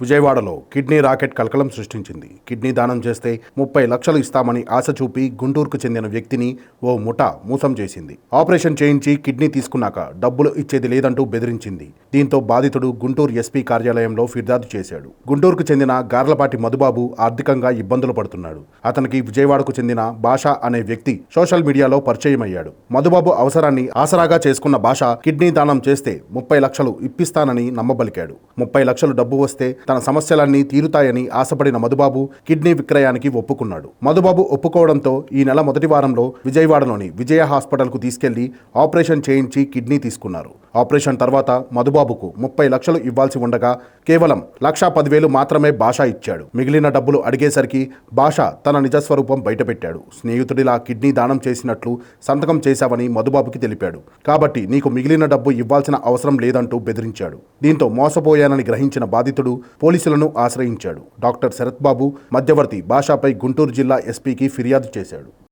విజయవాడలో kidney racket కలకలం సృష్టించింది. కిడ్నీ దానం చేస్తే ముప్పై లక్షలు ఇస్తామని ఆశ చూపి గుంటూరుకు చెందిన వ్యక్తిని ఓ ముఠ మోసం చేసింది. ఆపరేషన్ చేయించి కిడ్నీ తీసుకున్నాక డబ్బులు ఇచ్చేది లేదంటూ బెదిరించింది. దీంతో బాధితుడు గుంటూరు ఎస్పీ కార్యాలయంలో ఫిర్యాదు చేశాడు. గుంటూరుకు చెందిన గార్లపాటి మధుబాబు ఆర్థికంగా ఇబ్బందులు పడుతున్నాడు. అతనికి విజయవాడకు చెందిన భాష అనే వ్యక్తి సోషల్ మీడియాలో పరిచయం అయ్యాడు మధుబాబు అవసరాన్ని ఆసరాగా చేసుకున్న భాష కిడ్నీ దానం చేస్తే ముప్పై లక్షలు ఇప్పిస్తానని నమ్మబలికాడు. ముప్పై లక్షలు డబ్బు వస్తే తన సమస్యలన్నీ తీరుతాయని ఆశపడిన మధుబాబు కిడ్నీ విక్రయానికి ఒప్పుకున్నాడు. మధుబాబు ఒప్పుకోవడంతో ఈ నెల మొదటి వారంలో విజయవాడలోని విజయ హాస్పిటల్కు తీసుకెళ్ళి ఆపరేషన్ చేయించి కిడ్నీ తీసుకున్నారు. ఆపరేషన్ తర్వాత మధుబాబుకు ముప్పై లక్షలు ఇవ్వాల్సి ఉండగా కేవలం లక్షా పదివేలు మాత్రమే భాష ఇచ్చాడు. మిగిలిన డబ్బులు అడిగేసరికి భాష తన నిజస్వరూపం బయటపెట్టాడు. స్నేహితుడిలా కిడ్నీ దానం చేసినట్లు సంతకం చేశావని మధుబాబుకి తెలిపాడు. కాబట్టి నీకు మిగిలిన డబ్బు ఇవ్వాల్సిన అవసరం లేదంటూ బెదిరించాడు. దీంతో మోసపోయానని గ్రహించిన బాధితుడు పోలీసులను ఆశ్రయించాడు. డాక్టర్ శరత్బాబు మధ్యవర్తి భాషపై గుంటూరు జిల్లా ఎస్పీకి ఫిర్యాదు చేశాడు.